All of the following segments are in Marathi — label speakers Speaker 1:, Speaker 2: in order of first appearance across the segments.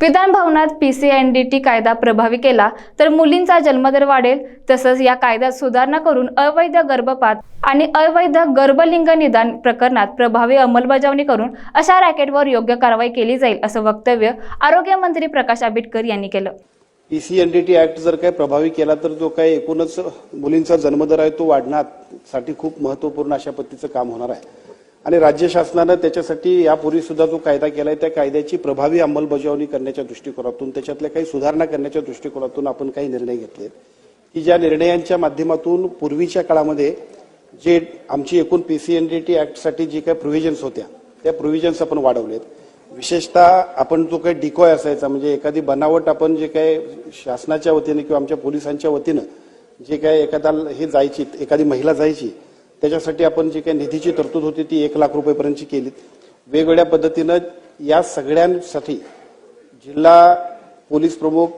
Speaker 1: विधान भवनात पीसीएनडीटी कायदा प्रभावी केला तर मुलींचा जन्मदर वाढेल. तसंच या कायद्यात सुधारणा करून अवैध गर्भपात आणि अवैध गर्भलिंग निदान प्रकरणात प्रभावी अंमलबजावणी करून अशा रॅकेटवर योग्य कारवाई केली जाईल असं वक्तव्य आरोग्यमंत्री प्रकाश आंबेडकर यांनी केलं.
Speaker 2: पीसीएनडीटी ऍक्ट जर काही प्रभावी केला तर जो काही एकूणच मुलींचा जन्मदर आहे तो वाढण्यासाठी खूप महत्त्वपूर्ण अशा पद्धतीचं काम होणार आहे. आणि राज्य शासनानं त्याच्यासाठी यापूर्वी सुद्धा जो कायदा केलाय त्या कायद्याची प्रभावी अंमलबजावणी करण्याच्या दृष्टिकोनातून त्याच्यातल्या काही सुधारणा करण्याच्या दृष्टिकोनातून आपण काही निर्णय घेतले की ज्या निर्णयांच्या माध्यमातून पूर्वीच्या काळामध्ये जे आमची एकूण पीसीएनडीटी ऍक्टसाठी जी काही प्रोव्हिजन्स होत्या त्या प्रोव्हिजन्स आपण वाढवलेत. विशेषतः आपण जो काही डिकॉय असायचा म्हणजे एखादी बनावट आपण जे काही शासनाच्या वतीने किंवा आमच्या पोलिसांच्या वतीनं जे काही एखादा हे जायची एखादी महिला जायची त्याच्यासाठी आपण जी काही निधीची तरतूद होती ती एक लाख रुपयेपर्यंतची केली वेगवेगळ्या पद्धतीनं या सगळ्यांसाठी जिल्हा पोलीस प्रमुख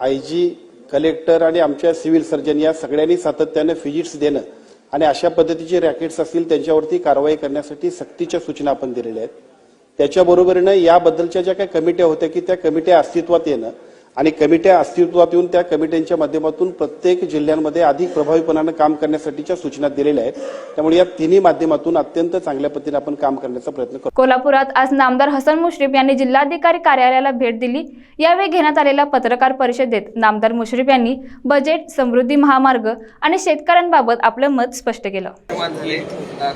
Speaker 2: आय जी कलेक्टर आणि आमच्या सिव्हिल सर्जन या सगळ्यांनी सातत्यानं फिजिट्स देणं आणि अशा पद्धतीचे रॅकेट्स असतील त्यांच्यावरती कारवाई करण्यासाठी सक्तीच्या सूचना आपण दिलेल्या आहेत. त्याच्याबरोबरीनं याबद्दलच्या ज्या काही कमिट्या होत्या की त्या कमिट्या अस्तित्वात येणं आणि कमिट्या अस्तित्वात येऊन त्या कमिट्यांच्या माध्यमातून प्रत्येक जिल्ह्यांमध्ये अधिक प्रभावीपणानं काम करण्यासाठीच्या सूचना दिलेल्या आहेत. त्यामुळे या तिन्ही माध्यमातून अत्यंत चांगल्या पद्धतीने आपण काम करण्याचा प्रयत्न करतो
Speaker 1: कोल्हापुरात आज नामदार हसन मुश्रीफ यांनी जिल्हाधिकारी कार्यालयाला भेट दिली. यावेळी घेण्यात आलेल्या पत्रकार परिषदेत नामदार मुश्रीफ यांनी बजेट समृद्धी महामार्ग आणि शेतकऱ्यांबाबत आपलं मत स्पष्ट केलं.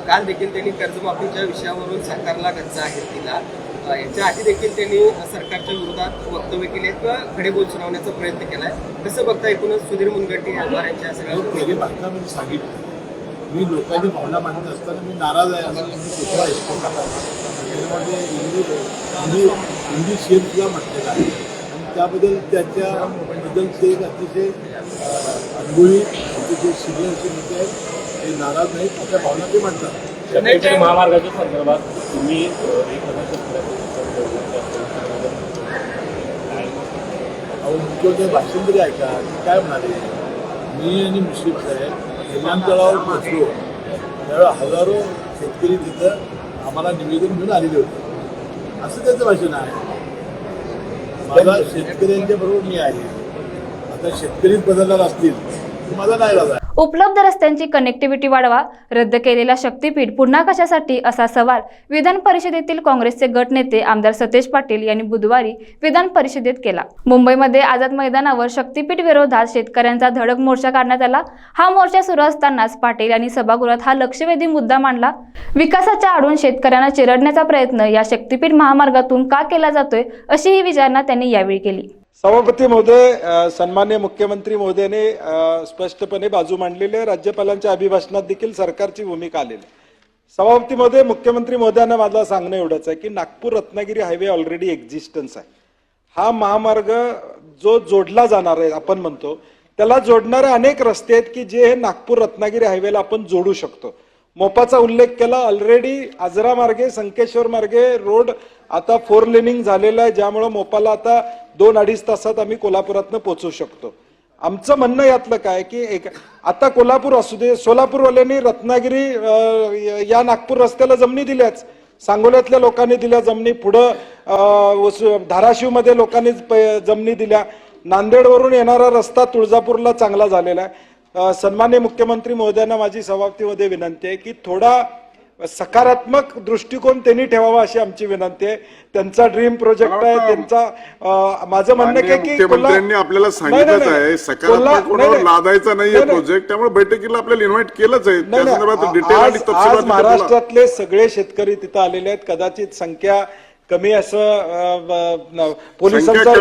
Speaker 3: काल देखील त्यांनी कर्जमाफीच्या विषयावरून सरकारला गच्चा आहे दिला अ, याच्या आधी देखील त्यांनी सरकारच्या विरोधात वक्तव्य केले किंवा खडेबोल सुनावण्याचा प्रयत्न केलाय. कसं बघता एकूणच सुधीर मुनगंटी आमदार यांच्या सगळ्या
Speaker 4: सांगितलं. मी लोकांनी भावना मांडत असताना मी नाराज आहे. कुठला त्याच्यामध्ये हिंदी हिंदी हिंदी म्हटलेला आहे. आणि त्याबद्दल त्याच्याबद्दल ते एक अतिशय अनुभवी अतिशय सिनियर असे नेते आहेत ते नाराज नाहीत. आपल्या भावना ते मांडतात.
Speaker 5: छत्रपती महामार्गाच्या संदर्भात तुम्ही
Speaker 4: मुख्यमंत्री भाषण तरी ऐका. काय म्हणाले? मी आणि मुश्रीफ साहेब विमानतळावर पोचलो त्यावेळेला हजारो शेतकरी तिथं आम्हाला निवेदन घेऊन आलेले होते. असं त्याचं भाषण आहे. माझा शेतकऱ्यांच्या बरोबर मी आहे. आता शेतकरीच बदलणार असतील
Speaker 1: उपलब्ध रस्त्यांची कनेक्टिव्हिटी वाढवा. रद्द केलेला शक्तीपीठ पुन्हा कशासाठी? असा सवाल विधान परिषदेतील काँग्रेसचे गटनेते आमदार सतेज पाटील यांनी बुधवारी विधान परिषदेत केला. मुंबईमध्ये आझाद मैदानावर शक्तीपीठ विरोधात शेतकऱ्यांचा धडक मोर्चा काढण्यात आला. हा मोर्चा सुरू असतानाच पाटील यांनी सभागृहात हा लक्षवेधी मुद्दा मांडला. विकासाच्या आडून शेतकऱ्यांना चिरडण्याचा प्रयत्न या शक्तीपीठ महामार्गातून का केला जातोय? अशी ही विचारणा त्यांनी यावेळी केली.
Speaker 6: सभापती महोदय सन्मान्य मुख्यमंत्री महोदयाने स्पष्टपणे बाजू मांडलेली आहे. राज्यपालांच्या अभिभाषणात देखील सरकारची भूमिका आलेली आहे. सभापती महोदय मुख्यमंत्री महोदयांना माझं सांगणं एवढंच आहे की Nagpur Ratnagiri highway already existence आहे. हा महामार्ग जो जोडला जाणार आहे आपण म्हणतो त्याला जोडणारे अनेक रस्ते आहेत की जे हे नागपूर रत्नागिरी हायवेला आपण जोडू शकतो. मोपाचा उल्लेख केला ऑलरेडी आजरा मार्गे संकेश्वर मार्गे रोड आता फोर लेनिंग झालेलं आहे ज्यामुळं मोपाला आता दोन अडीच तासात आम्ही कोल्हापुरातनं पोचू शकतो. आमचं म्हणणं यातलं काय की एक आता कोल्हापूर असू दे सोलापूरवाल्यांनी रत्नागिरी या नागपूर रस्त्याला जमिनी दिल्याच. सांगोल्यातल्या लोकांनी दिल्या जमिनी पुढं वसु- धाराशिवमध्ये लोकांनी प- जमिनी दिल्या. नांदेडवरून येणारा रस्ता तुळजापूरला चांगला झालेला आहे. अं, सन्मान्य मुख्यमंत्री महोदयांना माझी सभापतीमध्ये विनंती आहे की थोडा सकारात्मक दृष्टिकोन त्यांनी ठेवावा अशी आमची विनंती आहे त्यांचा ड्रीम प्रोजेक्ट आहे त्यांचा माझं म्हणणं काय की
Speaker 7: मुख्यमंत्र्यांनी आपल्याला सांगितलंच. आहे सकारात्मक कोणावर. लादायचा नाहीये
Speaker 6: नाही, नाही.
Speaker 7: प्रोजेक्ट त्यामुळे बैठकीला आपल्याला इन्व्हाइट केलंच आहे त्या. संदर्भात डिटेल
Speaker 6: आज. महाराष्ट्रातले सगळे शेतकरी तिथं आलेले आहेत कदाचित संख्या कमी असं पोलिसांचा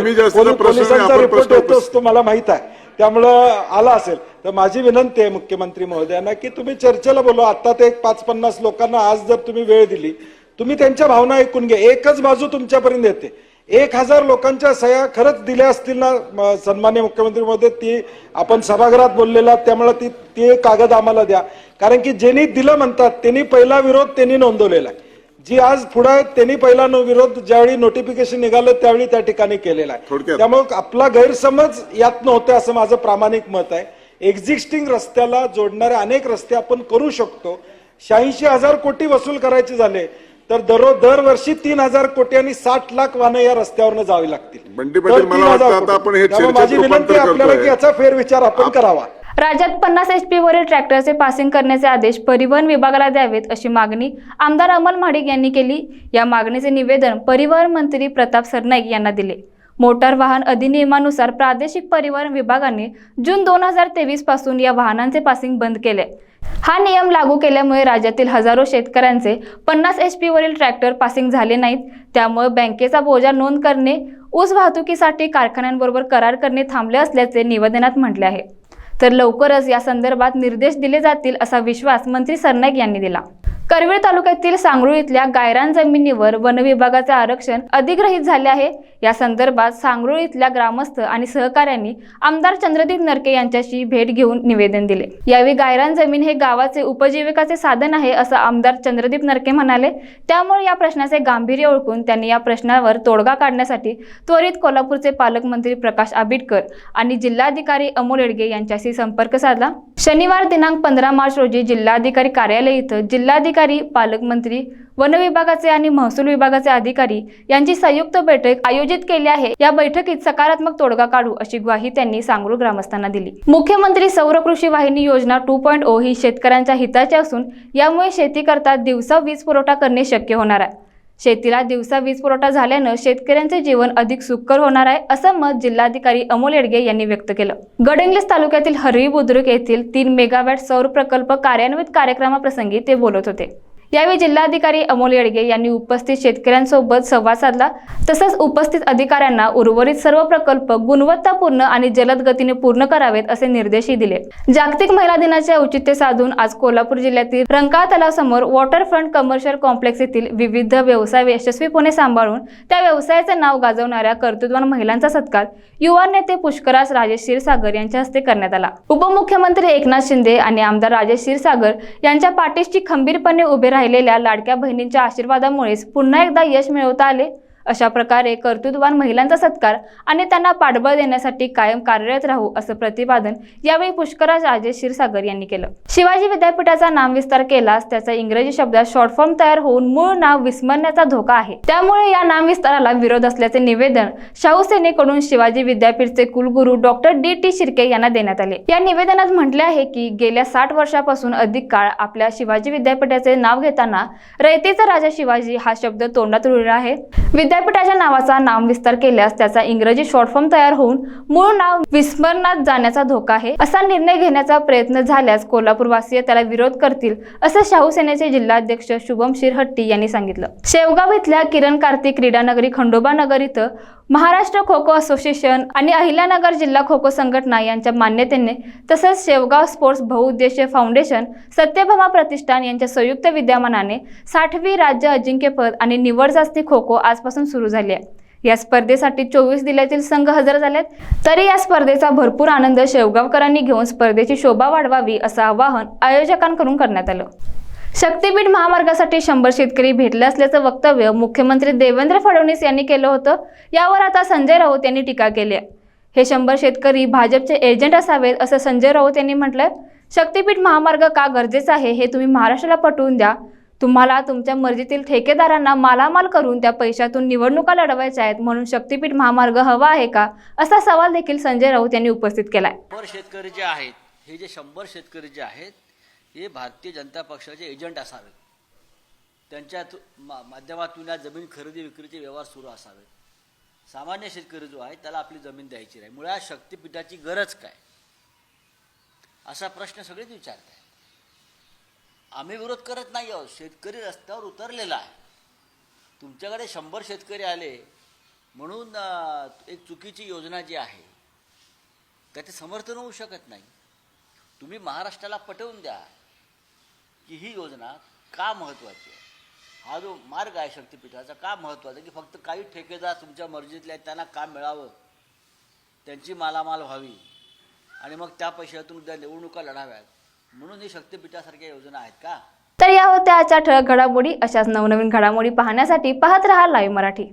Speaker 6: रिपोर्ट येतो असतो मला माहीत आहे त्यामुळं आला असेल. तर माझी विनंती आहे मुख्यमंत्री महोदयांना की तुम्ही चर्चेला बोलवा. आता ते एक पाच पन्नास लोकांना आज जर तुम्ही वेळ दिली तुम्ही त्यांच्या भावना ऐकून घ्या. एकच बाजू तुमच्यापर्यंत येते. एक हजार लोकांच्या सह्या खरंच दिल्या असतील ना सन्मान्य मुख्यमंत्री महोदय? ती आपण सभागृहात बोललेला त्यामुळे ती ते कागद आम्हाला द्या. कारण की ज्यांनी दिलं म्हणतात त्यांनी पहिला विरोध त्यांनी नोंदवलेला आहे. जी आज पुढे त्यांनी पहिला नो- विरोध ज्यावेळी नोटिफिकेशन निघालं त्यावेळी त्या ठिकाणी केलेला आहे. त्यामुळे आपला गैरसमज यात नव्हतं असं माझं प्रामाणिक मत आहे एक्झिस्टिंग रस्त्याला जोडणारे अनेक रस्ते आपण करू शकतो शहाऐंशी हजार कोटी वसूल करायचे झाले तर दररोज दरवर्षी तीन हजार कोटी आणि साठ लाख वाहनं या रस्त्यावरनं जावी लागतील
Speaker 7: बंटी पाटील,
Speaker 6: दर
Speaker 7: मला
Speaker 6: 3000
Speaker 7: वाटतं आता
Speaker 6: कोटी.
Speaker 7: आपण
Speaker 6: त्यामुळे
Speaker 7: चर्चेत
Speaker 6: माझी विनंती आपल्याला. की याचा फेरविचार आपण करावा
Speaker 1: राज्यात पन्नास एच वरील ट्रॅक्टरचे पासिंग करण्याचे आदेश परिवहन विभागाला द्यावेत अशी मागणी आमदार अमल महाडिक यांनी केली. या मागणीचे निवेदन परिवहन मंत्री प्रताप सरनाईक यांना दिले. मोटार वाहन अधिनियमानुसार प्रादेशिक परिवहन विभागाने जून दोन हजार तेवीसपासून या वाहनांचे पासिंग बंद केले. हा नियम लागू केल्यामुळे राज्यातील हजारो शेतकऱ्यांचे पन्नास एच पी वरील ट्रॅक्टर पासिंग झाले नाहीत. त्यामुळे बँकेचा बोजा नोंद करणे ऊस वाहतुकीसाठी कारखान्यांबरोबर करार करणे थांबले असल्याचे निवेदनात म्हटले आहे. तर लवकरच या संदर्भात निर्देश दिले जातील असा विश्वास मंत्री सरनाईक यांनी दिला. करवीर तालुक्यातील सांगरूळ इथल्या गायरान जमिनीवर वन विभागाचे आरक्षण अधिग्रहित झाले आहे. या संदर्भात सांगरूळ इथल्या ग्रामस्थ आणि सहकाऱ्यांनी आमदार चंद्रदीप नरके यांच्याशी भेट घेऊन निवेदन दिले. यावेळी गायरान जमीन हे गावाचे उपजीविकाचे साधन आहे असं आमदार चंद्रदीप नरके म्हणाले. त्यामुळे या प्रश्नाचे गांभीर्य ओळखून त्यांनी या प्रश्नावर तोडगा काढण्यासाठी त्वरित कोल्हापूरचे पालकमंत्री प्रकाश आंबेडकर आणि जिल्हाधिकारी अमोल येडगे यांच्याशी संपर्क साधला. शनिवार दिनांक पंधरा मार्च रोजी जिल्हाधिकारी कार्यालय इथं जिल्हाधिकारी पालकमंत्री वन विभागाचे आणि महसूल विभागाचे अधिकारी यांची संयुक्त बैठक आयोजित केली आहे. या बैठकीत सकारात्मक तोडगा काढू अशी ग्वाही त्यांनी सांगरूळ ग्रामस्थांना दिली. मुख्यमंत्री सौर कृषी वाहिनी योजना टू पॉईंट ओ ही शेतकऱ्यांच्या हिताची असून यामुळे शेती करता दिवसा वीज पुरवठा करणे शक्य होणार आहे. शेतीला दिवसा वीज पुरवठा झाल्यानं शेतकऱ्यांचे जीवन अधिक सुकर होणार आहे असं मत जिल्हाधिकारी अमोल येडगे यांनी व्यक्त केलं. गडहिंग्लज तालुक्यातील हरवी बुद्रुक येथील तीन मेगावॅट सौर प्रकल्प कार्यान्वित कार्यक्रमाप्रसंगी ते बोलत होते. यावेळी जिल्हाधिकारी अमोल येडगे यांनी उपस्थित शेतकऱ्यांसोबत संवाद साधला. तसंच उपस्थित अधिकाऱ्यांना उर्वरित सर्व प्रकल्प गुणवत्तापूर्ण आणि जलद गतीने पूर्ण करावेत असे निर्देशही दिले. जागतिक महिला दिनाचे औचित्य साधून आज कोल्हापूर जिल्ह्यातील रंकाळा तलावासमोर वॉटरफ्रंट कमर्शियल कॉम्प्लेक्स येथील विविध व्यवसाय यशस्वीपणे सांभाळून त्या व्यवसायाचे नाव गाजवणाऱ्या कर्तृत्वान महिलांचा सत्कार युवा नेते पुष्कराज राजेश क्षीरसागर यांच्या हस्ते करण्यात आला. उपमुख्यमंत्री एकनाथ शिंदे आणि आमदार राजेश क्षीरसागर यांच्या पाठीशी खंबीरपणे उभे राहिले. राहिलेल्या लाडक्या बहिणींच्या आशीर्वादामुळेच पुन्हा एकदा यश मिळवता आले. अशा प्रकारे कर्तृत्ववान महिलांचा सत्कार आणि त्यांना पाठबळ देण्यासाठी कायम कार्यरत राहू असं प्रतिपादन यावेळी पुष्कराज राजे क्षीरसागर यांनी केलं. शिवाजी विद्यापीठाचा नामविस्तार केल्यास त्याचा इंग्रजी शब्दात शॉर्ट फॉर्म तयार होऊन मूळ नाव विस्मरण्याचा धोका आहे. त्यामुळे या नामविस्ताराला विरोध असल्याचे निवेदन शाहू सेनेकडून शिवाजी विद्यापीठचे कुलगुरू डॉक्टर डी. टी. शिर्के यांना देण्यात आले. या निवेदनात म्हटले आहे की गेल्या साठ वर्षापासून अधिक काळ आपल्या शिवाजी विद्यापीठाचे नाव घेताना रयतेचा राजा शिवाजी हा शब्द तोंडात रुळला आहे. विद्यापीठाच्या नावाचा नामविस्तार केल्यास त्याचा इंग्रजी शॉर्टफॉर्म तयार होऊन मूळ नाव विस्मरणात जाण्याचा धोका आहे. असा निर्णय घेण्याचा प्रयत्न झाल्यास कोल्हापूरवासीय त्याला विरोध करतील असं शाहू सेनेचे जिल्हाध्यक्ष शुभम शिरहट्टी यांनी सांगितलं. शेवगाव इथल्या किरण कार्तिक क्रीडानगरी खंडोबा नगर इथं महाराष्ट्र खो खो असोसिएशन आणि अहिल्यानगर जिल्हा खो खो संघटना यांच्या मान्यतेने तसंच शेवगाव स्पोर्ट्स बहुउद्देशीय फाउंडेशन सत्यभामा प्रतिष्ठान यांच्या संयुक्त विद्यमानाने साठवी राज्य अजिंक्यपद आणि निवड जास्ती खो खो आजपासून सुरू झाली आहे. या स्पर्धेसाठी चोवीस जिल्ह्यातील संघ हजर झालेत. तरी या स्पर्धेचा भरपूर आनंद शेवगावकरांनी घेऊन स्पर्धेची शोभा वाढवावी असं आवाहन आयोजकांकडून करण्यात आलं. शक्तीपीठ महामार्गासाठी शंभर शेतकरी भेटले असल्याचं वक्तव्य मुख्यमंत्री देवेंद्र फडणवीस यांनी केलं होतं. यावर आता संजय राऊत यांनी टीका केली आहे. हे शंभर शेतकरी भाजपचे एजंट असावेत असं संजय राऊत यांनी म्हटलंय. शक्तीपीठ महामार्ग का गरजेचा आहे हे तुम्ही महाराष्ट्राला पटवून द्या. तुम्हाला तुमच्या मर्जीतील ठेकेदारांना मालामाल करून त्या पैशातून निवडणुका लढवायच्या आहेत म्हणून शक्तीपीठ महामार्ग हवा आहे का असा सवाल देखील संजय राऊत यांनी उपस्थित केलाय.
Speaker 8: शंभर शेतकरी जे आहेत हे जे शंभर शेतकरी जे आहेत हे भारतीय जनता पक्षाचे एजंट असावेत त्यांच्या मा माध्यमातून या जमीन खरेदी विक्रीचे व्यवहार सुरू असावेत सामान्य शेतकरी जो आहे त्याला आपली जमीन द्यायची नाही. मुळात शक्तिपीठाची गरज काय? असा प्रश्न सगळेच विचारत आहे आम्ही विरोध करत नाही आहोत. शेतकरी रस्त्यावर उतरलेला आहे. तुमच्याकडे शंभर शेतकरी आले म्हणून एक चुकीची योजना जी आहे त्याचे समर्थन होऊ शकत नाही. तुम्ही महाराष्ट्राला पटवून द्या. की ही योजना का महत्त्वाची आहे? हा जो मार्ग आहे शक्तीपीठाचा का महत्त्वाचा की फक्त काही ठेकेदार तुमच्या मर्जीतले आहेत त्यांना काम मिळावं त्यांची मालामाल व्हावी आणि मग त्या पैशातून उद्या निवडणुका लढाव्यात. म्हणून ही शक्तीपीठासारख्या योजना आहेत का?
Speaker 1: तर या होत्या आजच्या ठळक घडामोडी. अशाच नवनवीन घडामोडी पाहण्यासाठी पाहत राहा लाईव्ह मराठी.